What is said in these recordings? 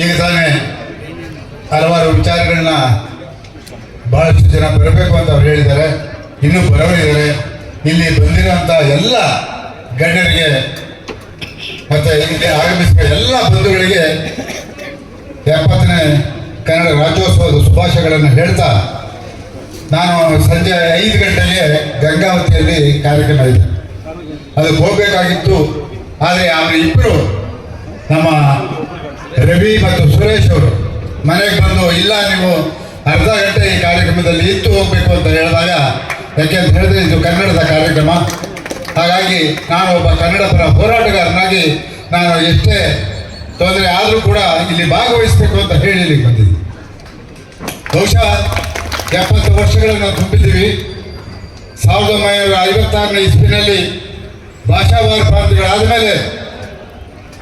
ಈಗ ತಾನೇ ಹಲವಾರು ವಿಚಾರಗಳನ್ನ ಬಹಳಷ್ಟು ಜನ ಬರಬೇಕು ಅಂತ ಅವ್ರು ಹೇಳಿದ್ದಾರೆ. ಇನ್ನೂ ಬರವರಿದ್ದಾರೆ ಇಲ್ಲಿ ಬಂದಿರುವಂತ ಎಲ್ಲ ಗಣ್ಯರಿಗೆ ಮತ್ತೆ ಇಲ್ಲಿ ಆಗಮಿಸಿದ ಎಲ್ಲ ಬಂಧುಗಳಿಗೆ ಎಪ್ಪತ್ತನೇ ಕನ್ನಡ ರಾಜ್ಯೋತ್ಸವದ ಶುಭಾಶಯಗಳನ್ನು ಹೇಳ್ತಾ ನಾನು ಸಂಜೆ ಐದು ಗಂಟೆಗೆ ಗಂಗಾವತಿಯಲ್ಲಿ ಕಾರ್ಯಕ್ರಮ ಇದೆ. ಅದಕ್ಕೆ ಹೋಗಬೇಕಾಗಿತ್ತು. ಆದರೆ ಆಮೇಲೆ ಇಬ್ಬರು ನಮ್ಮ ರವಿ ಮತ್ತು ಸುರೇಶ್ ಅವರು ಮನೆಗೆ ಬಂದು, ಇಲ್ಲ, ನೀವು ಅರ್ಧ ಗಂಟೆ ಈ ಕಾರ್ಯಕ್ರಮದಲ್ಲಿ ಇತ್ತು, ಹೋಗಬೇಕು ಅಂತ ಹೇಳಿದಾಗ ಯಾಕೆ ಅಂತ ಹೇಳಿದ್ರೆ ಇದು ಕನ್ನಡದ ಕಾರ್ಯಕ್ರಮ. ಹಾಗಾಗಿ ನಾನು ಒಬ್ಬ ಕನ್ನಡ ಪರ ಹೋರಾಟಗಾರನಾಗಿ ನಾನು ಎಷ್ಟೇ ತೊಂದರೆ ಆದರೂ ಕೂಡ ಇಲ್ಲಿ ಭಾಗವಹಿಸಬೇಕು ಅಂತ ಹೇಳಿ ಬಂದಿದ್ದೀನಿ. ಬಹುಶಃ ಎಪ್ಪತ್ತು ವರ್ಷಗಳನ್ನು ತುಂಬಿದ್ದೀವಿ. ಸಾವಿರದ ಒಂಬೈನೂರ ಐವತ್ತಾರನೇ ಇಸ್ವಿನಲ್ಲಿ ಭಾಷಾವಾರ ಪ್ರಾಂತ್ಯಗಳಾದ ಮೇಲೆ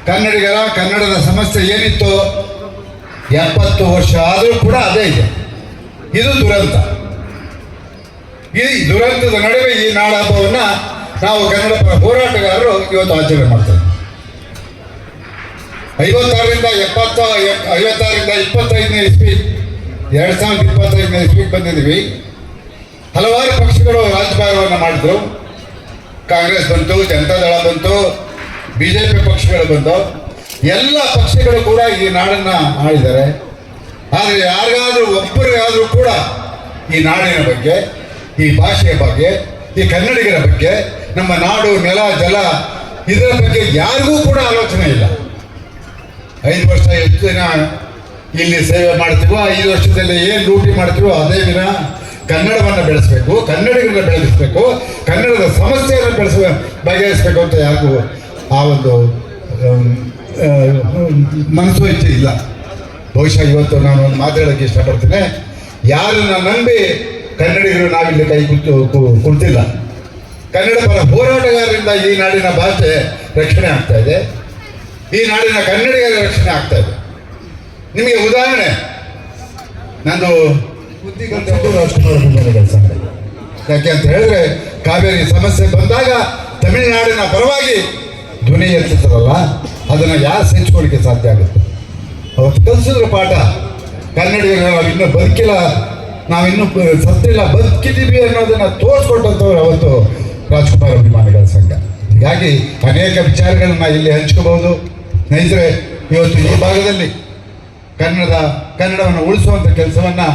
ಕನ್ನಡಿಗರ ಕನ್ನಡದ ಸಮಸ್ಯೆ ಏನಿತ್ತು? ಎಪ್ಪತ್ತು ವರ್ಷ ಆದರೂ ಕೂಡ ಅದೇ ಇದೆ. ಇದು ದುರಂತ. ಈ ದುರಂತದ ನಡುವೆ ಈ ನಾಡ ಹಬ್ಬವನ್ನು ನಾವು ಕನ್ನಡ ಹೋರಾಟಗಾರರು ಇವತ್ತು ಆಚರಣೆ ಮಾಡ್ತೇವೆ. ಐವತ್ತಾರರಿಂದ ಎಪ್ಪತ್ತ, ಎಪ್- ಐವತ್ತಾರರಿಂದ ಇಪ್ಪತ್ತೈದನೇ ಇಸ್ವಿ ಎರಡು ಸಾವಿರದ ಇಪ್ಪತ್ತೈದನೇ ಇಸ್ವಿ ಬಂದಿದ್ದೀವಿ. ಹಲವಾರು ಪಕ್ಷಗಳು ರಾಜಭಾರವನ್ನು ಮಾಡಿದ್ರು. ಕಾಂಗ್ರೆಸ್ ಬಂತು, ಜನತಾದಳ ಬಂತು ಬಿ ಜೆ ಪಿ ಪಕ್ಷಗಳು ಬಂದು ಎಲ್ಲ ಪಕ್ಷಗಳು ಕೂಡ ಈ ನಾಡನ್ನ ಆಳಿದ್ದಾರೆ ಆದರೆ ಯಾರಿಗಾದ್ರೂ ಒಬ್ಬರಿಗಾದ್ರೂ ಕೂಡ ಈ ನಾಡಿನ ಬಗ್ಗೆ, ಈ ಭಾಷೆಯ ಬಗ್ಗೆ, ಈ ಕನ್ನಡಿಗರ ಬಗ್ಗೆ, ನಮ್ಮ ನಾಡು ನೆಲ ಜಲ ಇದರ ಬಗ್ಗೆ ಯಾರಿಗೂ ಕೂಡ ಆಲೋಚನೆ ಇಲ್ಲ. ಐದು ವರ್ಷ ಎಷ್ಟು ದಿನ ಇಲ್ಲಿ ಸೇವೆ ಮಾಡ್ತೀವೋ, ಐದು ವರ್ಷದಲ್ಲಿ ಏನು ಡ್ಯೂಟಿ ಮಾಡ್ತೀವೋ ಅದೇ ದಿನ ಕನ್ನಡವನ್ನು ಬೆಳೆಸಬೇಕು, ಕನ್ನಡಿಗರನ್ನ ಬೆಳೆಸಬೇಕು, ಕನ್ನಡದ ಸಮಸ್ಯೆಯನ್ನು ಬೆಳೆಸ ಬಗೆಹರಿಸಬೇಕು ಅಂತ ಯಾರಿಗೂ ಆ ಒಂದು ಮನಸ್ಸು ಇಚ್ಛೆ ಇಲ್ಲ. ಬಹುಶಃ ಇವತ್ತು ನಾನು ಒಂದು ಮಾತಾಡೋಕ್ಕೆ ಇಷ್ಟಪಡ್ತೇನೆ. ಯಾರನ್ನ ನಂಬಿ ಕನ್ನಡಿಗರು ನಾವಿಲ್ಲಿ ಕೈ ಕುತ್ತು ಕುಂತಿಲ್ಲ. ಕನ್ನಡ ಪರ ಹೋರಾಟಗಾರರಿಂದ ಈ ನಾಡಿನ ಭಾಷೆ ರಕ್ಷಣೆ ಆಗ್ತಾ ಇದೆ. ಈ ನಾಡಿನ ಕನ್ನಡಿಗರ ರಕ್ಷಣೆ ಆಗ್ತಾ ಇದೆ. ನಿಮಗೆ ಉದಾಹರಣೆ, ನಾನು ರಾಜ್ಕುಮಾರ್ ಯಾಕೆ ಅಂತ ಹೇಳಿದ್ರೆ, ಕಾವೇರಿ ಸಮಸ್ಯೆ ಬಂದಾಗ ತಮಿಳುನಾಡಿನ ಪರವಾಗಿ ಧ್ವನಿ ಎತ್ತಿದ್ರಲ್ಲ ಅದನ್ನು ಯಾರು ಸಂಚಿಕೊಳ್ಳಿಕ್ಕೆ ಸಾಧ್ಯ ಆಗುತ್ತೆ? ಅವತ್ತು ಕಲಿಸಿದ್ರು ಪಾಠ. ಕನ್ನಡಿಗರು ನಾವು ಬದುಕಿಲ್ಲ, ನಾವಿನ್ನೂ ಸತ್ತಿಲ್ಲ ಬದುಕಿದ್ದೀವಿ ಅನ್ನೋದನ್ನು ತೋರಿಸ್ಕೊಟ್ಟಂಥವ್ರು ಅವತ್ತು ರಾಜ್ಕುಮಾರ್ ಅಭಿಮಾನಿಗಳ ಸಂಘ. ಹೀಗಾಗಿ ಅನೇಕ ವಿಚಾರಗಳನ್ನ ಇಲ್ಲಿ ಹಂಚ್ಕೋಬಹುದು. ಸ್ನೇಹಿತರೆ, ಇವತ್ತು ಈ ಭಾಗದಲ್ಲಿ ಕನ್ನಡದ, ಕನ್ನಡವನ್ನು ಉಳಿಸುವಂಥ ಕೆಲಸವನ್ನು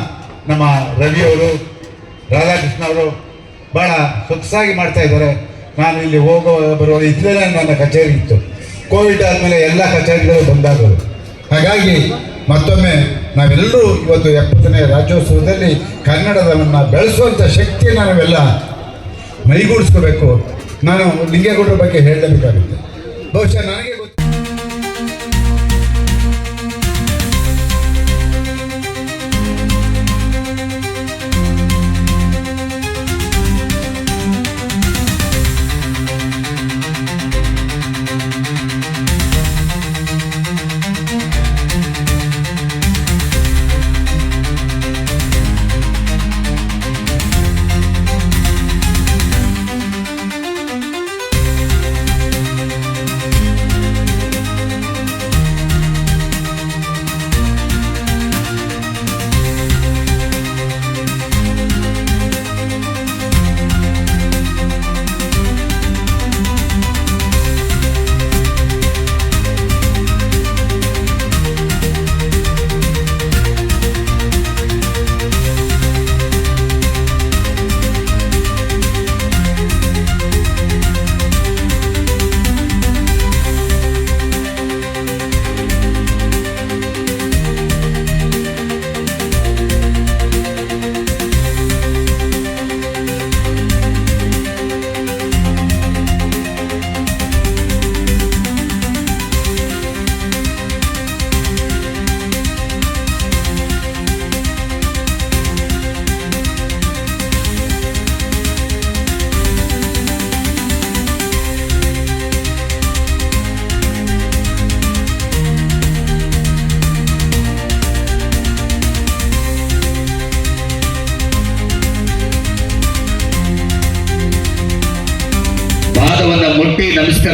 ನಮ್ಮ ರವಿಯವರು, ರಾಧಾಕೃಷ್ಣ ಅವರು ಭಾಳ ಸೊಗಸಾಗಿ ಮಾಡ್ತಾ ಇದ್ದಾರೆ. ನಾನು ಇಲ್ಲಿ ಹೋಗೋ ಬರುವ ಇದ್ದರೆ ನನ್ನ ಕಚೇರಿ ಇತ್ತು. ಕೋವಿಡ್ ಆದಮೇಲೆ ಎಲ್ಲ ಕಚೇರಿಗಳು ಬಂದಾಗಲು ಹಾಗಾಗಿ ಮತ್ತೊಮ್ಮೆ ನಾವೆಲ್ಲರೂ ಇವತ್ತು ಎಪ್ಪತ್ತನೇ ರಾಜ್ಯೋತ್ಸವದಲ್ಲಿ ಕನ್ನಡದವನ್ನು ಬೆಳೆಸುವಂಥ ಶಕ್ತಿಯನ್ನು ನಾವೆಲ್ಲ ಮೈಗೂಡಿಸ್ಕೋಬೇಕು. ನಾನು ಲಿಂಗೇಗೌಡರ ಬಗ್ಗೆ ಹೇಳಲೇಬೇಕಾಗುತ್ತೆ. ಬಹುಶಃ ನನಗೆ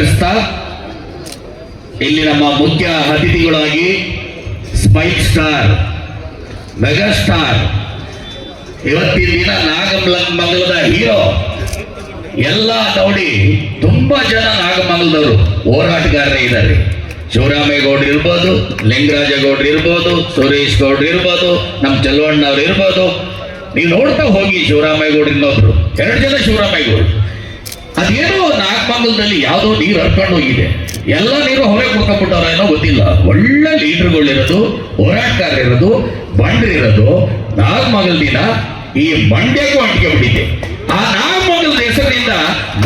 ನಮಸ್ಕರಿಸ್ತಾ ಇಲ್ಲಿ ನಮ್ಮ ಮುಖ್ಯ ಅತಿಥಿಗಳಾಗಿ ಸ್ಪೈಕ್ ಸ್ಟಾರ್, ಮೆಗಾ ಸ್ಟಾರ್, ಇವತ್ತಿನ ದಿನ ನಾಗಮಂಗಲದ ಹೀರೋ, ಎಲ್ಲ ನೋಡಿ ತುಂಬಾ ಜನ ನಾಗಮಂಗಲದವರು ಹೋರಾಟಗಾರರೇ ಇದ್ದಾರೆ. ಶಿವರಾಮೇಗೌಡರು ಇರ್ಬೋದು, ಲಿಂಗರಾಜಗೌಡರು ಇರ್ಬೋದು ಸುರೇಶ್ ಗೌಡ್ರು ಇರ್ಬೋದು, ನಮ್ಮ ಚಲವಣ್ಣವ್ರು ಇರ್ಬೋದು. ನೀವು ನೋಡ್ತಾ ಹೋಗಿ ಶಿವರಾಮೇಗೌಡರು ಇನ್ನೊಬ್ರು. ಎರಡು ಜನ ಶಿವರಾಮೇಗೌಡರು. ಅದೇನೋ ನಾಗಮಂಗಲದಲ್ಲಿ ಯಾವುದೋ ನೀರು ಹರ್ಕೊಂಡು ಹೋಗಿದೆ. ಎಲ್ಲ ನೀರು ಹೊರಗೆ ಕುಡ್ಕೊಂಡ್ಬಿಟ್ಟವ್ರ ಏನೋ ಗೊತ್ತಿಲ್ಲ. ಒಳ್ಳೆ ಲೀಡರ್ಗಳಿರೋದು ಹೋರಾಟಗಾರರಿರೋದು ಬಂಡ್ರಿರೋದು ನಾಗಮಂಗಲದಿಂದ ಈ ಮಂಡ್ಯಕ್ಕೂ ಅಂಟಿಕೆ ಬಿಟ್ಟಿದೆ ಆ ನಾಗಮಂಗಲದ ಹೆಸರಿನಿಂದ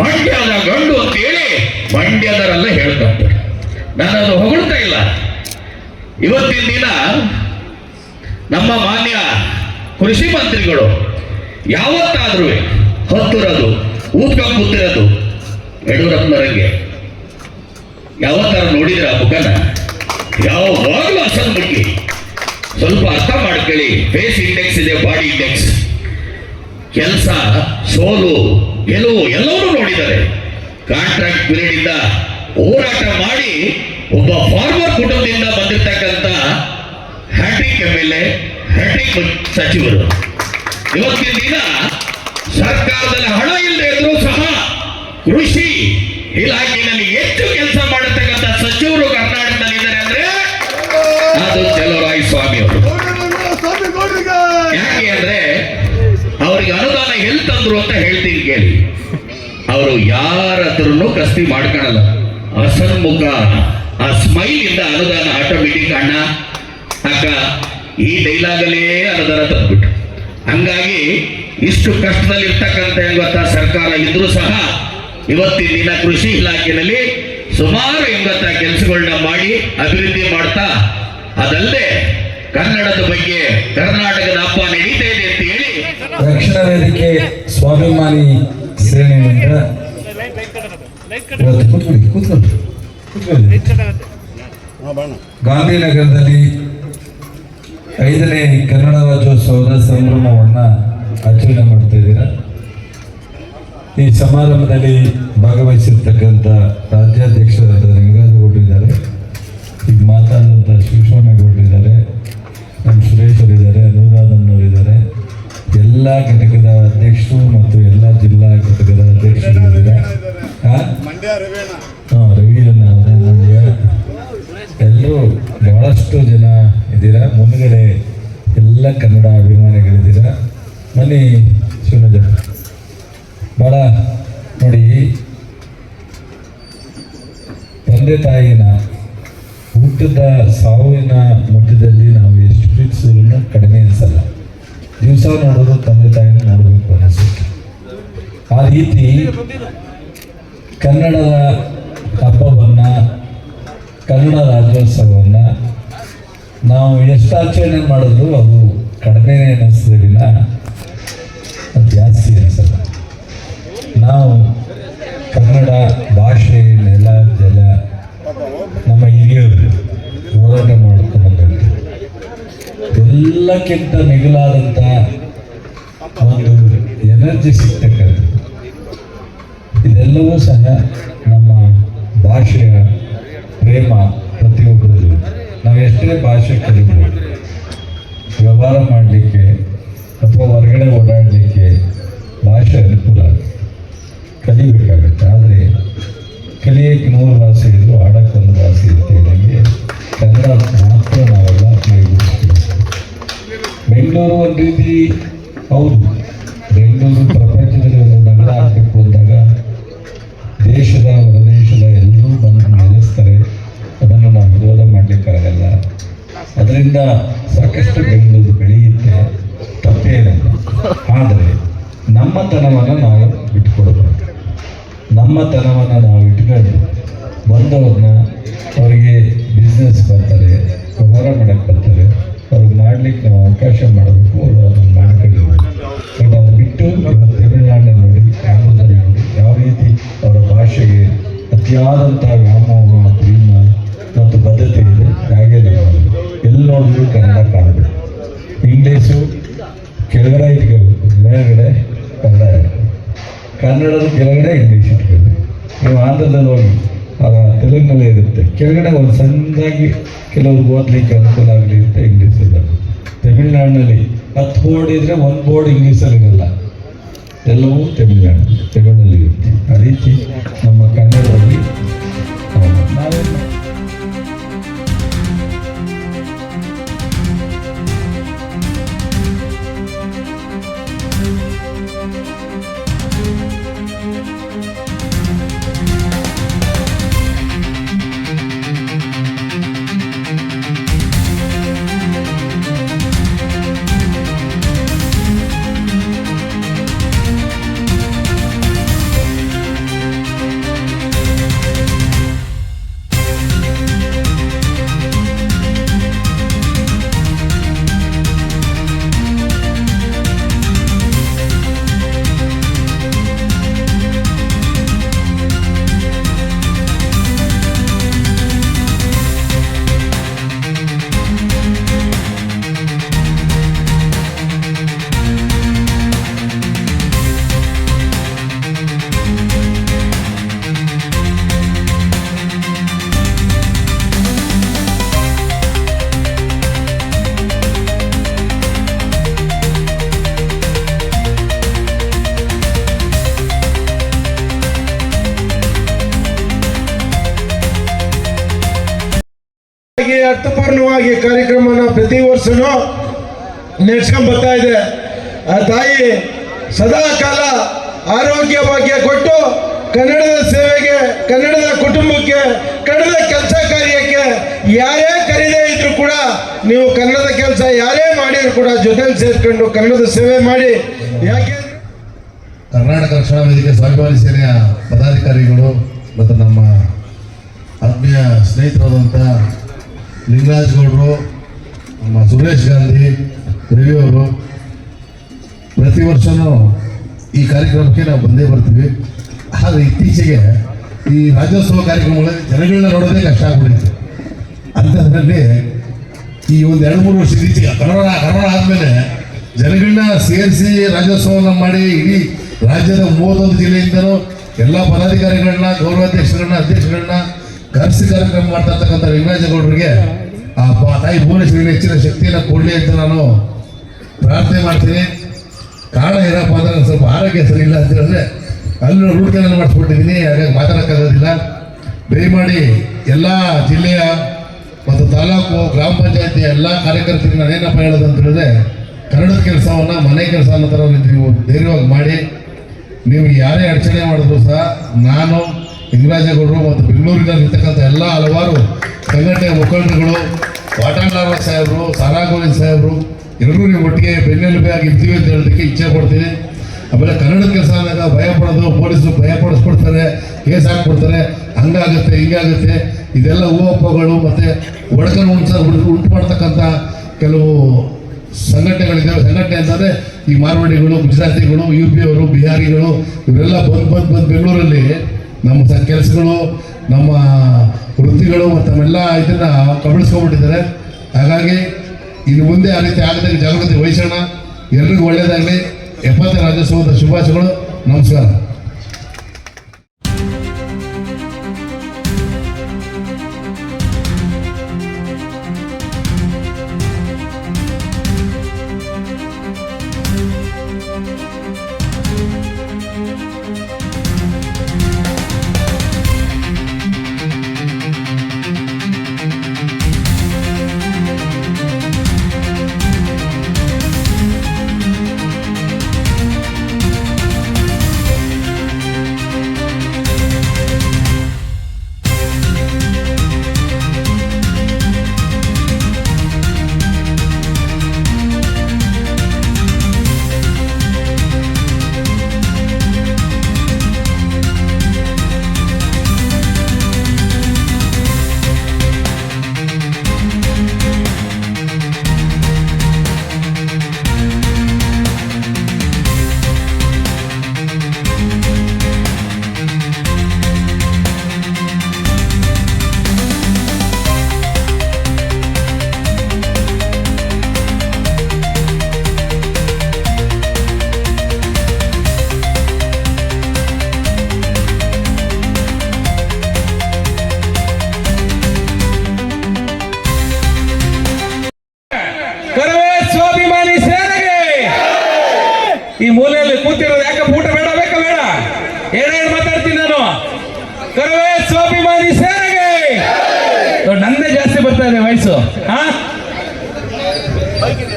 ಮಂಡ್ಯದ ಗಂಡು ಅಂತ ಹೇಳಿ ಮಂಡ್ಯದರೆಲ್ಲ ಹೇಳ್ತಾರೆ ನಾನು ಅದು ಹೊಗಳ್ತಾ ಇಲ್ಲ. ಇವತ್ತಿನ ದಿನ ನಮ್ಮ ಮಾನ್ಯ ಕೃಷಿ ಮಂತ್ರಿಗಳು ಯಾವತ್ತಾದ್ರೂ ಹೊತ್ತಿರೋದು. ಊದ್ಕೊಂಡ್ ಕೂತಿರೋದು ಯಡಿಯೂರಪ್ಪನವರಂಗೆ. ಯಾವತ್ತಾರ ನೋಡಿದ್ರ ಆ ಮುಖನ ಯಾವಾಗಲೂ ಅಸಲ್ ಬಗ್ಗೆ? ಸ್ವಲ್ಪ ಅರ್ಥ ಮಾಡ್ಕೊಳ್ಳಿ. ಫೇಸ್ ಇಂಡೆಕ್ಸ್ ಇದೆ, ಬಾಡಿ ಇಂಡೆಕ್ಸ್. ಕೆಲಸ, ಸೋಲು, ಗೆಲುವು ಎಲ್ಲವನ್ನೂ ನೋಡಿದ್ದಾರೆ. ಕಾಂಟ್ರಾಕ್ಟ್ ಪೀರಿಯಡ್ ಇಂದ ಹೋರಾಟ ಮಾಡಿ ಒಬ್ಬ ಫಾರ್ಮರ್ ಕುಟುಂಬದಿಂದ ಬಂದಿರತಕ್ಕಂತ hattrick M L A hattrick ಸಚಿವರು. ಇವತ್ತಿನ ದಿನ ಸರ್ಕಾರದಲ್ಲಿ ಹಣ ಇಲ್ಲದೆ ಇದ್ರೂ ಸಹ ಕೃಷಿ ಇಲಾಖೆಯಲ್ಲಿ ಹೆಚ್ಚು ಕೆಲಸ ಮಾಡತಕ್ಕಂಥ ಸಚಿವರು ಕರ್ನಾಟಕದಲ್ಲಿ ಇದ್ದಾರೆ ಅಂದ್ರೆ ಅದು ಚಲುವರಾಯ ಸ್ವಾಮಿ ಅವರು. ಯಾಕೆ ಅಂದ್ರೆ ಅವರಿಗೆ ಅನುದಾನ ಎಲ್ಲಿ ತಂದ್ರು ಅಂತ ಹೇಳ್ತೀನಿ ಕೇಳಿ. ಅವರು ಯಾರ ಹತ್ರನು ಕಸ್ತಿ ಮಾಡ್ಕೊಳಲ್ಲ. ಅಸನ್ಮುಖ ಆ ಸ್ಮೈಲ್ ಇಂದ ಅನುದಾನ ಆಟೋಮೆಟಿಕ್ ಅಣ್ಣ, ಅಕ್ಕ, ಈ ಡೈಲಾಗಲ್ಲೇ ಅನುದಾನ ತಂದ್ಬಿಟ್ಟು ಹಂಗಾಗಿ ಇಷ್ಟು ಕಷ್ಟದಲ್ಲಿ ಇರ್ತಕ್ಕಂಥ ಗೊತ್ತಾ ಸರ್ಕಾರ ಇದ್ರೂ ಸಹ ಇವತ್ತಿನ ದಿನ ಕೃಷಿ ಇಲಾಖೆಯಲ್ಲಿ ಸುಮಾರು ಎಂಬತ್ತ ಕೆಲಸಗಳನ್ನ ಮಾಡಿ ಅಭಿವೃದ್ಧಿ ಮಾಡ್ತಾ, ಅದಲ್ಲದೆ ಕನ್ನಡದ ಬಗ್ಗೆ ಕರ್ನಾಟಕದ ಹಬ್ಬ ನಡೀತಾ ಇದೆ ಅಂತ ಹೇಳಿ ರಕ್ಷಣಾ ವೇದಿಕೆ ಸ್ವಾಭಿಮಾನಿ ಗಾಂಧಿನಗರದಲ್ಲಿ ಐದನೇ ಕನ್ನಡ ರಾಜ್ಯೋತ್ಸವದ ಸಂಭ್ರಮವನ್ನು ಆಚರಣೆ ಮಾಡ್ತಾ ಇದ್ದೀರಾ? ಈ ಸಮಾರಂಭದಲ್ಲಿ ಭಾಗವಹಿಸಿರ್ತಕ್ಕಂಥ ರಾಜ್ಯಾಧ್ಯಕ್ಷರಾದ ರಂಗರಾಜಗೌಡರು ಇದ್ದಾರೆ. ಈಗ ಮಾತಾಡಿದಂಥ ಇದ್ದಾರೆ. ನಮ್ಮ ಸುರೇಶ್ ಅವರು ಇದ್ದಾರೆ ಎಲ್ಲ ಘಟಕದ ಅಧ್ಯಕ್ಷರು ಮತ್ತು ಎಲ್ಲ ಜಿಲ್ಲಾ ಘಟಕದ ಅಧ್ಯಕ್ಷರು ಇದ್ದಾರೆ. ಹಾಂ ಮಂಡ್ಯ. ಎಲ್ಲರೂ ಬಹಳಷ್ಟು ಜನ ಇದ್ದೀರಾ? ಮುಂದ್ಗಡೆ ಎಲ್ಲ ಕನ್ನಡ ಅಭಿಮಾನಿಗಳಿದ್ದೀರಾ? ಬನ್ನಿ ಶಿವನಜ. ಭಾಳ ನೋಡಿ. ತಂದೆ ತಾಯಿನ ಹುಟ್ಟಿದ ಸಾವಿನ ಮಧ್ಯದಲ್ಲಿ ನಾವು ಎಷ್ಟು ಪ್ರೀತಿಸಿದ್ರು ಕಡಿಮೆ ಅನಿಸಲ್ಲ. ದಿವಸ ನೋಡೋದು ತಂದೆ ತಾಯಿನ ನೋಡಬೇಕು ಅನಿಸುತ್ತೆ. ಆ ರೀತಿ ಕನ್ನಡದ ಹಬ್ಬವನ್ನು, ಕನ್ನಡ ರಾಜ್ಯೋತ್ಸವವನ್ನು ನಾವು ಎಷ್ಟು ಆಚರಣೆ ಮಾಡಿದ್ರು ಅದು ಕಡಿಮೆ ಅನ್ನಿಸ್ತದೆ ಅದು ಜಾಸ್ತಿ ಅನಿಸಲ್ಲ ನಾವು ಕನ್ನಡ ಭಾಷೆ ನೆಲ, ಜಲ ನಮ್ಮ ಹಿರಿಯರು ಹೋರಾಟ ಮಾಡ್ಕೊಂಡ್ಬಂದದ್ದು ಎಲ್ಲಕ್ಕಿಂತ ಮಿಗಿಲಾದಂಥ ಒಂದು ಎನರ್ಜಿ ಸಿಗ್ತಕ್ಕಂಥದ್ದು. ಇದೆಲ್ಲವೂ ಸಹ ಅದರಿಂದ ಸಾಕಷ್ಟು ಬೆಂಗಳೂರು ಬೆಳೆಯುತ್ತೆ. ತಪ್ಪೇನಿಲ್ಲ ಆದರೆ ನಮ್ಮತನವನ್ನು ನಾವು ಬಿಟ್ಕೊಡ್ಬೇಕು ನಮ್ಮತನವನ್ನು ನಾವು ಇಟ್ಕೊಂಡು ಬಂದವ್ರನ್ನ ಅವರಿಗೆ ಬಿಸ್ನೆಸ್ ಬರ್ತಾರೆ, ವ್ಯವಹಾರ ಮಾಡಕ್ಕೆ ಬರ್ತಾರೆ, ಅವ್ರಿಗೆ ಮಾಡಲಿಕ್ಕೆ ನಾವು ಅವಕಾಶ ಮಾಡಬೇಕು, ಅವರು ಅದನ್ನು ಮಾಡ್ಕೊಂಡು ಬಟ್ ಅದು ಬಿಟ್ಟು ತಮಿಳುನಾಡಿನ ನೋಡಿ ಆಂಧ್ರದಲ್ಲಿ ನೋಡಿ, ಯಾವ ರೀತಿ ಅವರ ಭಾಷೆಗೆ ಅತಿಯಾದಂಥ ವ್ಯಾಮೋಹ ಕನ್ನಡದ ಕೆಳಗಡೆ ಇಂಗ್ಲೀಷ್ ಇರ್ತದೆ. ನೀವು ಆಂಧ್ರದಲ್ಲಿ ಹೋಗಿ ತೆಲುಗಿನಲ್ಲೇ ಇರುತ್ತೆ. ಕೆಳಗಡೆ ಒಂದು ಸಣ್ಣದಾಗಿ ಕೆಲವರು ಓದಲಿಕ್ಕೆ ಅನುಕೂಲ ಆಗಲಿ ಅಂತ ಇಂಗ್ಲೀಷಲ್ಲಿ ತಮಿಳ್ನಾಡಿನಲ್ಲಿ ಹತ್ತು ಬೋರ್ಡ್ ಇದ್ರೆ ಒಂದು ಬೋರ್ಡ್ ಇಂಗ್ಲೀಷಲ್ಲಿ ಇರಲ್ಲ. ಎಲ್ಲವೂ ತಮಿಳ್ನಾಡು, ತಮಿಳಲ್ಲಿ ಇರುತ್ತೆ. ಆ ರೀತಿ ನಮ್ಮ ಕನ್ನಡದಲ್ಲಿ ಅರ್ಥಪೂರ್ಣವಾಗಿ ಕಾರ್ಯಕ್ರಮನ ಪ್ರತಿ ವರ್ಷನೂ ನಡೆಸ್ಕೊಂಡು ಬರ್ತಾ ಇದೆ. ಆ ತಾಯಿ ಸದಾ ಕಾಲ ಆರೋಗ್ಯ ಭಾಗ್ಯ ಕೊಟ್ಟು ಕನ್ನಡದ ಸೇವೆಗೆ, ಕನ್ನಡದ ಕುಟುಂಬಕ್ಕೆ, ಕನ್ನಡದ ಕೆಲಸ ಕಾರ್ಯಕ್ಕೆ ಯಾರೇ ಕರೀದೇ ಇದ್ರು ಕೂಡ ನೀವು ಕನ್ನಡದ ಕೆಲಸ ಯಾರೇ ಮಾಡಿದ್ರು ಕೂಡ ಜೊತೆಲಿ ಸೇರ್ಕೊಂಡು ಕನ್ನಡದ ಸೇವೆ ಮಾಡಿ. ಯಾಕೆ? ಕರ್ನಾಟಕ ರಕ್ಷಣಾ ವೇದಿಕೆ ಸ್ವಾಭಿಮಾನಿ ಸೇನೆಯ ಪದಾಧಿಕಾರಿಗಳು ಮತ್ತು ನಮ್ಮ ಆತ್ಮೀಯ ಸ್ನೇಹಿತರಾದಂಥ ಲಿಂಗರಾಜ್ ಗೌಡರು ನಮ್ಮ ಸುರೇಶ್ ಗಾಂಧಿ, ರವಿಯವರು, ಪ್ರತಿ ವರ್ಷವೂ ಈ ಕಾರ್ಯಕ್ರಮಕ್ಕೆ ನಾವು ಬಂದೇ ಬರ್ತೀವಿ. ಆದರೆ ಇತ್ತೀಚೆಗೆ ಈ ರಾಜ್ಯೋತ್ಸವ ಕಾರ್ಯಕ್ರಮಗಳಲ್ಲಿ ಜನಗಳನ್ನ ನೋಡೋದೇ ಕಷ್ಟ ಆಗ್ಬಿಟ್ಟಿತ್ತು. ಅಂಥದ್ರಲ್ಲಿ ಈ ಒಂದು ಎರಡು ಮೂರು ವರ್ಷ ಇತ್ತೀಚೆಗೆ ಕರೋನಾ ಕರೋನಾ ಆದಮೇಲೆ ಜನಗಳನ್ನ ಸೇರಿಸಿ ರಾಜ್ಯೋತ್ಸವನ ಮಾಡಿ ಇಡೀ ರಾಜ್ಯದ ಮೂವತ್ತೊಂದು ಜಿಲ್ಲೆಯಿಂದಲೂ ಎಲ್ಲ ಪದಾಧಿಕಾರಿಗಳನ್ನ, ಗೌರವಾಧ್ಯಕ್ಷರನ್ನ ಅಧ್ಯಕ್ಷಗಳನ್ನ ಕರೆಸಿ ಕಾರ್ಯಕ್ರಮ ಮಾಡ್ತಾ ಇರ್ತಕ್ಕಂಥ ಆ ತಾಯಿ ಭುವನೇಶ್ವರಿಗೆ ಹೆಚ್ಚಿನ ಶಕ್ತಿಯನ್ನು ಕೊಡಲಿ ಅಂತ ನಾನು ಪ್ರಾರ್ಥನೆ ಮಾಡ್ತೀನಿ. ಕಾರಣ ಏನಪ್ಪ ಅಂದ್ರೆ ನಾನು ಸ್ವಲ್ಪ ಆರೋಗ್ಯ ಸರಿ ಇಲ್ಲ ಅಂತ ಹೇಳಿದ್ರೆ ಅಲ್ಲಿ ರೂಟ್ ಕೆನಲ್ ಮಾಡಿಸ್ಬಿಟ್ಟಿದ್ದೀನಿ, ಹಾಗಾಗಿ ಮಾತಾಡೋಕ್ಕಾಗೋದಿಲ್ಲ. ದಯಮಾಡಿ ಎಲ್ಲ ಜಿಲ್ಲೆಯ ಮತ್ತು ತಾಲೂಕು, ಗ್ರಾಮ ಪಂಚಾಯತಿ ಎಲ್ಲ ಕಾರ್ಯಕರ್ತರಿಗೆ ನಾನು ಏನಪ್ಪ ಹೇಳೋದು ಅಂತ ಹೇಳಿದ್ರೆ, ಕನ್ನಡದ ಕೆಲಸವನ್ನು ಮನೆ ಕೆಲಸ ಅನ್ನೋ ಥರ ನೀವು ಧೈರ್ಯವಾಗಿ ಮಾಡಿ. ನೀವು ಯಾರೇ ಅಡಚಣೆ ಮಾಡಿದ್ರು ಸಹ ನಾನು ಲಿಂಗರಾಜೇಗೌಡರು ಮತ್ತು ಬೆಂಗಳೂರಿನಲ್ಲಿರ್ತಕ್ಕಂಥ ಎಲ್ಲ ಹಲವಾರು ಸಂಘಟನೆಯ ಮುಖಂಡರುಗಳು ವಾಟಾಂಡಾರ ಸಾಹೇಬರು ಸಾರಾ ಸಾಹೇಬರು ಎಲ್ಲರೂ ನೀವು ಒಟ್ಟಿಗೆ ಬೆನ್ನೆಲುಬೆ ಆಗಿ ಇರ್ತೀವಿ ಅಂತ ಹೇಳೋದಕ್ಕೆ ಇಚ್ಛೆ ಪಡ್ತೀನಿ ಆಮೇಲೆ ಕನ್ನಡದ ಕೆಲಸ ಅಂದಾಗ ಭಯ ಪಡೋದು, ಪೊಲೀಸರು ಭಯ ಪಡಿಸ್ಬಿಡ್ತಾರೆ ಕೇಸ್ ಹಾಕ್ಬಿಡ್ತಾರೆ, ಹಂಗಾಗುತ್ತೆ, ಹಿಂಗಾಗುತ್ತೆ. ಇದೆಲ್ಲ ಹೂವಪ್ಪಗಳು ಮತ್ತು ಒಡಕನ್ನು ಉಂಟ ಉಂಟು ಮಾಡ್ತಕ್ಕಂಥ ಕೆಲವು ಸಂಘಟನೆಗಳಿದ್ದಾವೆ. ಸಂಘಟನೆ ಅಂತಂದರೆ ಈ ಮಾರ್ವಾಡಿಗಳು, ಗುಜರಾತಿಗಳು, ಯು ಪಿ ಅವರು, ಬಿಹಾರಿಗಳು, ಇವರೆಲ್ಲ ಬಂದು ಬಂದು ಬಂದು ಬೆಂಗಳೂರಲ್ಲಿ ನಮ್ಮ ಕೆಲಸಗಳು, ನಮ್ಮ ವೃತ್ತಿಗಳು ಮತ್ತು ನಮ್ಮೆಲ್ಲ ಇದನ್ನು ಕಬಳಿಸ್ಕೊಂಡ್ಬಿಟ್ಟಿದ್ದಾರೆ. ಹಾಗಾಗಿ ಇನ್ನು ಮುಂದೆ ಆ ರೀತಿ ಆಗದೆ ಜಾಗೃತಿ ವಹಿಸೋಣ. ಎಲ್ರಿಗೂ ಒಳ್ಳೆಯದಾಗಲಿ ಎಪ್ಪತ್ತ ರಾಜ್ಯೋತ್ಸವದ ಶುಭಾಶಯಗಳು. ನಮಸ್ಕಾರ.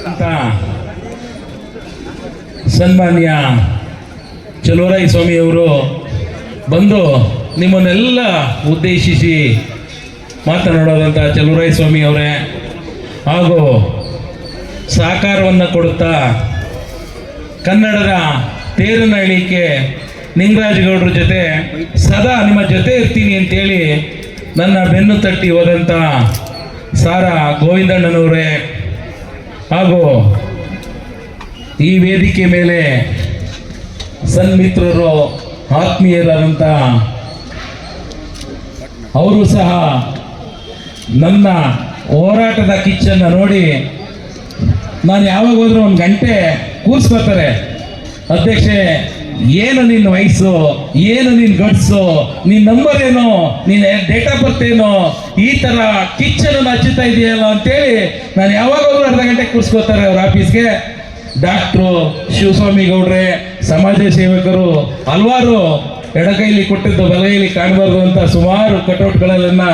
ಅಂತ ಸನ್ಮಾನ್ಯ ಚಲುವರಾಯ ಸ್ವಾಮಿಯವರು ಬಂದು ನಿಮ್ಮನ್ನೆಲ್ಲ ಉದ್ದೇಶಿಸಿ ಮಾತನಾಡೋದಂಥ ಚಲುವರಾಯ ಸ್ವಾಮಿ ಅವರೇ ಹಾಗೂ ಸಹಕಾರವನ್ನು ಕೊಡುತ್ತಾ ಕನ್ನಡದ ತೇರನ್ನು ಎಳಿಕೆ ನಿಂಗರಾಜಗೌಡರ ಜೊತೆ ಸದಾ ನಿಮ್ಮ ಜೊತೆ ಇರ್ತೀನಿ ಅಂತೇಳಿ ನನ್ನ ಬೆನ್ನು ತಟ್ಟಿ ಹೋದಂಥ ಸಾರ ಗೋವಿಂದಣ್ಣನವರೇ ಹಾಗೂ ಈ ವೇದಿಕೆ ಮೇಲೆ ಸನ್ಮಿತ್ರರು ಆತ್ಮೀಯರಾದಂಥ ಅವರು ಸಹ ನನ್ನ ಹೋರಾಟದ ಕಿಚ್ಚನ್ನು ನೋಡಿ ನಾನು ಯಾವಾಗ ಹೋದ್ರೂ ಒಂದು ಗಂಟೆ ಕೂರಿಸ್ಕೋತಾರೆ ಅಧ್ಯಕ್ಷೆ ಏನು ನಿನ್ನ ವಯಸ್ಸು ಏನು ನಿನ್ನ ಗಡ್ಸು ನಿನ್ನ ನಂಬರ್ ಏನು ನಿನ್ನ ಡೇಟ್ ಆಫ್ ಬರ್ತ್ ಏನು, ಈ ಥರ ಕಿಚ್ಚನ್ನು ಹಚ್ಚುತ್ತಾ ಇದೆಯಲ್ಲ ಅಂತೇಳಿ ನಾನು ಯಾವಾಗಲೂ ಅರ್ಧ ಗಂಟೆ ಕೂರಿಸ್ಕೋತಾರೆ ಅವ್ರ ಆಫೀಸ್ಗೆ. ಡಾಕ್ಟ್ರು, ಶಿವಸ್ವಾಮಿ ಗೌಡ್ರೆ, ಸಮಾಜ ಸೇವಕರು, ಹಲವಾರು ಎಡಗೈಲಿ ಕೊಟ್ಟಿದ್ದು ಬಲಗೈಲಿ ಕಾಣಬಾರ್ದು ಅಂತ ಸುಮಾರು ಕಟೌಟ್ಗಳನ್ನ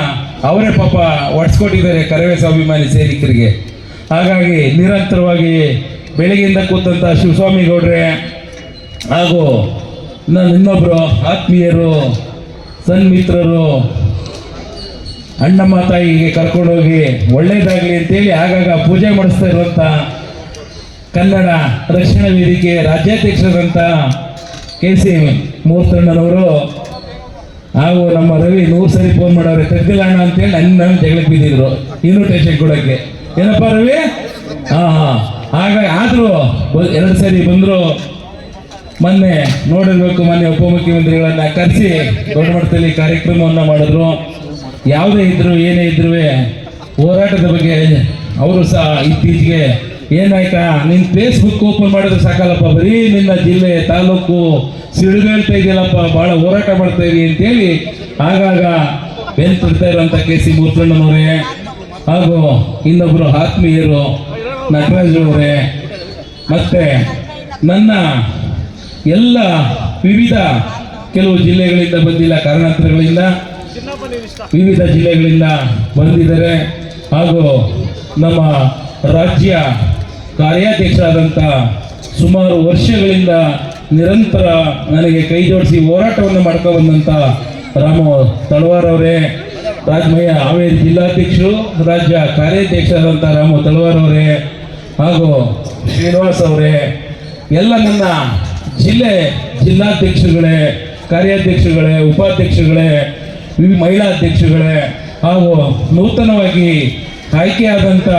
ಅವರೇ ಪಾಪ ಒಡ್ಸ್ಕೊಟ್ಟಿದ್ದಾರೆ ಕರವೇ ಸ್ವಾಭಿಮಾನಿ ಸೈನಿಕರಿಗೆ ಹಾಗಾಗಿ ನಿರಂತರವಾಗಿ ಬೆಳಗ್ಗೆಯಿಂದ ಕೂತಂತ ಶಿವಸ್ವಾಮಿ ಗೌಡ್ರೆ ಹಾಗೂ ನನ್ನ ಇನ್ನೊಬ್ಬರು ಆತ್ಮೀಯರು, ಸನ್ಮಿತ್ರರು, ಅಣ್ಣಮ್ಮ ತಾಯಿಗೆ ಕರ್ಕೊಂಡೋಗಿ ಒಳ್ಳೇದಾಗಲಿ ಅಂತೇಳಿ ಆಗಾಗ ಪೂಜೆ ಮಾಡಿಸ್ತಾ ಇರುವಂಥ ಕನ್ನಡ ರಕ್ಷಣಾ ವೇದಿಕೆ ರಾಜ್ಯಾಧ್ಯಕ್ಷರಂತ ಕೆ ಸಿ ಮೂರ್ತಣ್ಣನವರು ಹಾಗೂ ನಮ್ಮ ರವಿ ನೂರು ಸರಿ ಫೋನ್ ಮಾಡೋರೆ, ತೆಗ್ದಿಲ್ಲ ಅಣ್ಣ ಅಂತೇಳಿ ನನ್ನ ನನ್ನ ಜಗಳಕ್ಕೆ ಬಿದ್ದಿದ್ರು ಇನ್ವಿಟೇಷನ್ ಕೊಡೋಕ್ಕೆ. ಏನಪ್ಪ ರವಿ? ಹಾಂ ಹಾಂ. ಹಾಗಾಗಿ ಆದರೂ ಎರಡು ಸರಿ ಬಂದರು ಮೊನ್ನೆ ನೋಡಿರ್ಬೇಕು, ಮೊನ್ನೆ ಉಪಮುಖ್ಯಮಂತ್ರಿಗಳನ್ನ ಕರೆಸಿ ದೊಡ್ಡ ಮಟ್ಟದಲ್ಲಿ ಕಾರ್ಯಕ್ರಮವನ್ನು ಮಾಡಿದ್ರು. ಯಾವುದೇ ಇದ್ರು, ಏನೇ ಇದ್ರು ಹೋರಾಟದ ಬಗ್ಗೆ ಅವರು ಸಹ ಇತ್ತೀಚೆಗೆ ಏನಾಯ್ತಾ ನಿನ್ನ ಫೇಸ್ಬುಕ್ ಓಪನ್ ಮಾಡಿದ್ರೆ ಸಾಕಲ್ಲಪ್ಪ, ಬರೀ ನಿನ್ನ ಜಿಲ್ಲೆ, ತಾಲೂಕು ಸಿಡಿದೇಳ್ತಾ ಇದೆಯಲ್ಲಪ್ಪ, ಭಾಳ ಹೋರಾಟ ಮಾಡ್ತಾ ಇದೀವಿ ಅಂತೇಳಿ ಆಗಾಗ ಬೆಂತಿರ್ತಾ ಇರುವಂಥ ಕೆ ಸಿ ಮೂರ್ತಣ್ಣನವರೇ ಹಾಗೂ ಇನ್ನೊಬ್ಬರು ಆತ್ಮೀಯರು ನಟರಾಜ್ ಅವರೇ ಮತ್ತೆ ನನ್ನ ಎಲ್ಲ ವಿವಿಧ ಕೆಲವು ಜಿಲ್ಲೆಗಳಿಂದ ಬಂದಿಲ್ಲ, ಕಾರಣಾಂತರಗಳಿಂದ ವಿವಿಧ ಜಿಲ್ಲೆಗಳಿಂದ ಬಂದಿದ್ದಾರೆ. ಹಾಗೂ ನಮ್ಮ ರಾಜ್ಯ ಕಾರ್ಯಾಧ್ಯಕ್ಷರಾದಂಥ ಸುಮಾರು ವರ್ಷಗಳಿಂದ ನಿರಂತರ ನನಗೆ ಕೈ ಜೋಡಿಸಿ ಹೋರಾಟವನ್ನು ಮಾಡ್ಕೊಂಡು ಬಂದಂಥ ರಾಮ ತಳವಾರ್ ಅವರೇ ರಾಜ್ಮಯ್ಯ ಹಾವೇರಿ ಜಿಲ್ಲಾಧ್ಯಕ್ಷರು, ರಾಜ್ಯ ಕಾರ್ಯಾಧ್ಯಕ್ಷರಾದಂಥ ರಾಮ ತಳವಾರ್ ಅವರೇ ಹಾಗೂ ಶ್ರೀನಿವಾಸ್ ಅವರೇ, ಎಲ್ಲ ನನ್ನ ಜಿಲ್ಲೆ ಜಿಲ್ಲಾಧ್ಯಕ್ಷರುಗಳೇ, ಕಾರ್ಯಾಧ್ಯಕ್ಷರುಗಳೇ, ಉಪಾಧ್ಯಕ್ಷರುಗಳೇ ಮಹಿಳಾ ಅಧ್ಯಕ್ಷರುಗಳೇ ಹಾಗೂ ನೂತನವಾಗಿ ಆಯ್ಕೆಯಾದಂಥ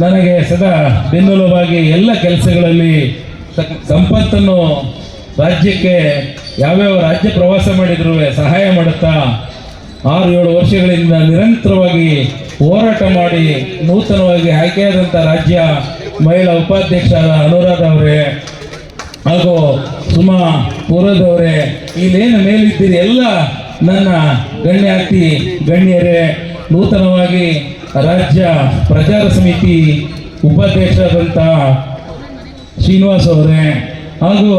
ನನಗೆ ಸದಾ ಬೆನ್ನೆಲುಬಾಗಿ ಎಲ್ಲ ಕೆಲಸಗಳಲ್ಲಿ ಸಂಪತ್ತನ್ನು ರಾಜ್ಯಕ್ಕೆ ಯಾವ್ಯಾವ ರಾಜ್ಯ ಪ್ರವಾಸ ಮಾಡಿದ್ರು ಸಹಾಯ ಮಾಡುತ್ತಾ ಆರು ಏಳು ವರ್ಷಗಳಿಂದ ನಿರಂತರವಾಗಿ ಹೋರಾಟ ಮಾಡಿ ನೂತನವಾಗಿ ಆಯ್ಕೆಯಾದಂಥ ರಾಜ್ಯ ಮಹಿಳಾ ಉಪಾಧ್ಯಕ್ಷರಾದ ಅನುರಾಧ ಅವರೇ ಹಾಗೂ ಸುಮಾ ಪೂರ್ವದವರೇ ಇಲ್ಲೇನು ಮೇಲಿದ್ದೀರಿ ಎಲ್ಲ ನನ್ನ ಗಣ್ಯಾತಿ ಗಣ್ಯರೇ. ನೂತನವಾಗಿ ರಾಜ್ಯ ಪ್ರಚಾರ ಸಮಿತಿ ಉಪಾಧ್ಯಕ್ಷರಾದಂಥ ಶ್ರೀನಿವಾಸ್ ಅವರೇ ಹಾಗೂ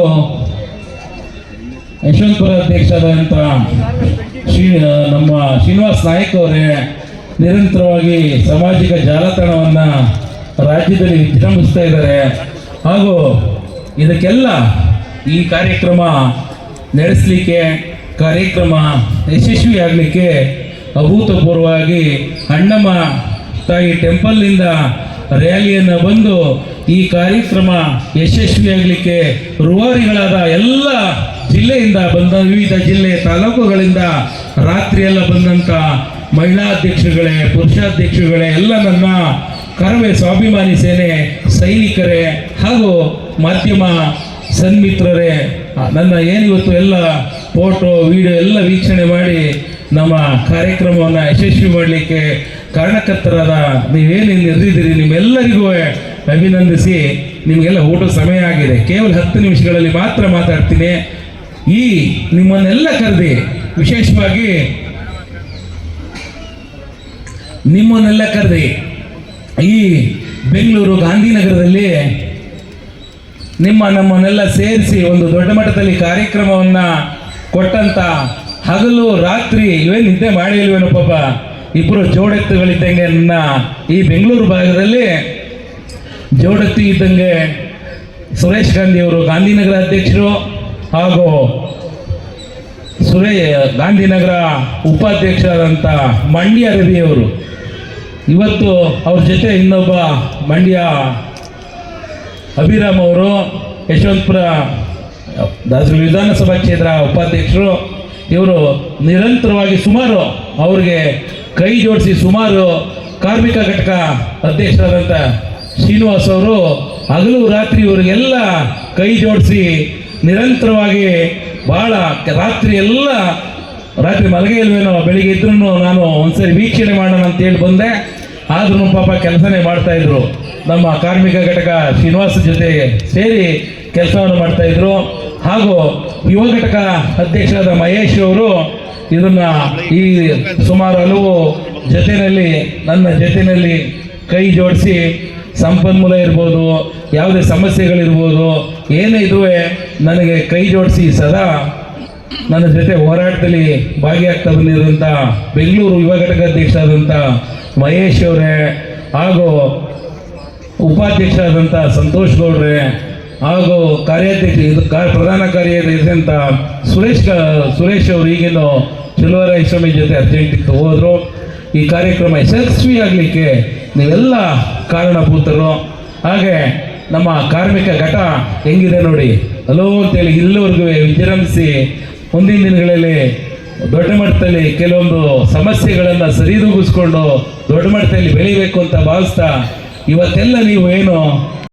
ಯಶವಂತಪುರ ಅಧ್ಯಕ್ಷರಾದಂಥ ಶ್ರೀ ನಮ್ಮ ಶ್ರೀನಿವಾಸ್ ನಾಯಕ್ ಅವರೇ ನಿರಂತರವಾಗಿ ಸಾಮಾಜಿಕ ಜಾಲತಾಣವನ್ನು ರಾಜ್ಯದಲ್ಲಿ ವಿಜೃಂಭಿಸ್ತಾ ಇದ್ದಾರೆ. ಹಾಗೂ ಇದಕ್ಕೆಲ್ಲ ಈ ಕಾರ್ಯಕ್ರಮ ನಡೆಸಲಿಕ್ಕೆ, ಕಾರ್ಯಕ್ರಮ ಯಶಸ್ವಿಯಾಗಲಿಕ್ಕೆ ಅಭೂತಪೂರ್ವವಾಗಿ ಅಣ್ಣಮ್ಮ ತಾಯಿ ಟೆಂಪಲ್ನಿಂದ ರ್ಯಾಲಿಯನ್ನು ಬಂದು ಈ ಕಾರ್ಯಕ್ರಮ ಯಶಸ್ವಿಯಾಗಲಿಕ್ಕೆ ರೂವಾರಿಗಳಾದ ಎಲ್ಲ ಜಿಲ್ಲೆಯಿಂದ ಬಂದ, ವಿವಿಧ ಜಿಲ್ಲೆ ತಾಲೂಕುಗಳಿಂದ ರಾತ್ರಿಯೆಲ್ಲ ಬಂದಂಥ ಮಹಿಳಾಧ್ಯಕ್ಷರುಗಳೇ ಪುರುಷಾಧ್ಯಕ್ಷಗಳೇ ಎಲ್ಲ ನನ್ನ ಕರವೇ, ಸ್ವಾಭಿಮಾನಿ ಸೇನೆ ಸೈನಿಕರೇ ಹಾಗೂ ಮಾಧ್ಯಮ ಸನ್ಮಿತ್ರರೇ ನನ್ನ ಏನಿವತ್ತು ಎಲ್ಲ ಫೋಟೋ, ವಿಡಿಯೋ ಎಲ್ಲ ವೀಕ್ಷಣೆ ಮಾಡಿ ನಮ್ಮ ಕಾರ್ಯಕ್ರಮವನ್ನು ಯಶಸ್ವಿ ಮಾಡಲಿಕ್ಕೆ ಕಾರಣಕರ್ತರಾದ ನೀವೇನು ನೆರೆದಿದ್ದೀರಿ ನಿಮ್ಮೆಲ್ಲರಿಗೂ ಅಭಿನಂದಿಸಿ. ನಿಮಗೆಲ್ಲ ಊಟ ಸಮಯ ಆಗಿದೆ. ಕೇವಲ ಹತ್ತು ನಿಮಿಷಗಳಲ್ಲಿ ಮಾತ್ರ ಮಾತಾಡ್ತೀನಿ. ಈ ನಿಮ್ಮನ್ನೆಲ್ಲ ಕರೆದಿ ವಿಶೇಷವಾಗಿ ನಿಮ್ಮನ್ನೆಲ್ಲ ಕರೆದಿ ಈ ಬೆಂಗಳೂರು ಗಾಂಧಿನಗರದಲ್ಲಿ ನಿಮ್ಮ ನಮ್ಮನ್ನೆಲ್ಲ ಸೇರಿಸಿ ಒಂದು ದೊಡ್ಡ ಮಟ್ಟದಲ್ಲಿ ಕಾರ್ಯಕ್ರಮವನ್ನು ಕೊಟ್ಟಂತ ಹಗಲು ರಾತ್ರಿ ಇವೇ ನಿದ್ದೆ ಮಾಡಿಲ್ವೇನೋ ಪಾಪ. ಇಬ್ಬರು ಜೋಡೆತ್ತುಗಳಿದ್ದಂಗೆ ನನ್ನ ಈ ಬೆಂಗಳೂರು ಭಾಗದಲ್ಲಿ ಜೋಡೆತ್ತು ಇದ್ದಂಗೆ ಸುರೇಶ್ ಗಾಂಧಿ ಅವರು, ಗಾಂಧಿನಗರ ಅಧ್ಯಕ್ಷರು ಹಾಗೂ ಸುರೇ, ಗಾಂಧಿನಗರ ಉಪಾಧ್ಯಕ್ಷರಾದಂಥ ಮಂಡ್ಯ ರವಿಯವರು. ಇವತ್ತು ಅವ್ರ ಜೊತೆ ಇನ್ನೊಬ್ಬ ಮಂಡ್ಯ ಅಭಿರಾಮ್ ಅವರು ಯಶವಂತಪುರ ದಾಸರು ವಿಧಾನಸಭಾ ಕ್ಷೇತ್ರ ಉಪಾಧ್ಯಕ್ಷರು. ಇವರು ನಿರಂತರವಾಗಿ ಸುಮಾರು ಅವ್ರಿಗೆ ಕೈ ಜೋಡಿಸಿ ಸುಮಾರು ಕಾರ್ಮಿಕ ಘಟಕ ಅಧ್ಯಕ್ಷರಾದಂಥ ಶ್ರೀನಿವಾಸ್ ಅವರು ಹಗಲು ರಾತ್ರಿ ಇವರಿಗೆಲ್ಲ ಕೈ ಜೋಡಿಸಿ ನಿರಂತರವಾಗಿ ಭಾಳ ರಾತ್ರಿ ಎಲ್ಲ ರಾತ್ರಿ ಮಲಗೇ ಇಲ್ವೇನೋ ಬೆಳಿಗ್ಗೆ ಇದ್ರೂ ನಾನು ಒಂದ್ಸರಿ ವೀಕ್ಷಣೆ ಮಾಡೋಣ ಅಂತೇಳಿ ಬಂದೆ. ಆದ್ರೂ ಪಾಪ ಕೆಲಸನೇ ಮಾಡ್ತಾ ಇದ್ರು. ನಮ್ಮ ಕಾರ್ಮಿಕ ಘಟಕ ಶ್ರೀನಿವಾಸ ಜೊತೆ ಸೇರಿ ಕೆಲಸವನ್ನು ಮಾಡ್ತಾ ಇದ್ರು. ಹಾಗೂ ಯುವ ಘಟಕ ಅಧ್ಯಕ್ಷರಾದ ಮಹೇಶ್ ಅವರು ಇದನ್ನ ಈ ಸುಮಾರು ಹಲವು ಜೊತೆಯಲ್ಲಿ, ನನ್ನ ಜೊತೆಯಲ್ಲಿ ಕೈ ಜೋಡಿಸಿ ಸಂಪನ್ಮೂಲ ಇರ್ಬೋದು, ಯಾವುದೇ ಸಮಸ್ಯೆಗಳಿರ್ಬೋದು, ಏನೇ ಇದುವೆ ನನಗೆ ಕೈ ಜೋಡಿಸಿ ಸದಾ ನನ್ನ ಜೊತೆ ಹೋರಾಟದಲ್ಲಿ ಭಾಗಿಯಾಗ್ತಾ ಬಂದಿರುವಂಥ ಬೆಂಗಳೂರು ಯುವ ಘಟಕ ಅಧ್ಯಕ್ಷರಾದಂಥ ಮಹೇಶ್ ಅವರೇ ಹಾಗೂ ಉಪಾಧ್ಯಕ್ಷರಾದಂಥ ಸಂತೋಷ್ ಗೌಡ್ರೆ ಹಾಗೂ ಕಾರ್ಯಾಧ್ಯಕ್ಷ ಇದು ಕಾ, ಪ್ರಧಾನ ಕಾರ್ಯದರ್ಶಿಯಂಥ ಸುರೇಶ್ ಸುರೇಶ್ ಅವರು ಈಗಿನ ಸ್ವಾಮಿ ಜೊತೆ ಅರ್ಜೆಂಟಿಗೆ ಹೋದರು. ಈ ಕಾರ್ಯಕ್ರಮ ಯಶಸ್ವಿ ಆಗಲಿಕ್ಕೆ ನೀವೆಲ್ಲ ಕಾರಣಭೂತರು. ಹಾಗೆ ನಮ್ಮ ಕಾರ್ಮಿಕ ಘಟ ಹೆಂಗಿದೆ ನೋಡಿ. ಹಲೋ ಅಂತೇಳಿ ಇಲ್ಲಿವರೆಗೂ ವಿಜೃಂಭಿಸಿ ಮುಂದಿನ ದಿನಗಳಲ್ಲಿ ದೊಡ್ಡ ಮಟ್ಟದಲ್ಲಿ ಕೆಲವೊಂದು ಸಮಸ್ಯೆಗಳನ್ನು ಸರಿದೂಗಿಸ್ಕೊಂಡು ದೊಡ್ಡ ಮಟ್ಟದಲ್ಲಿ ಬೆಳಿಬೇಕು ಅಂತ ಭಾವಿಸ್ತಾ ಇವತ್ತೆಲ್ಲ ನೀವು ಏನು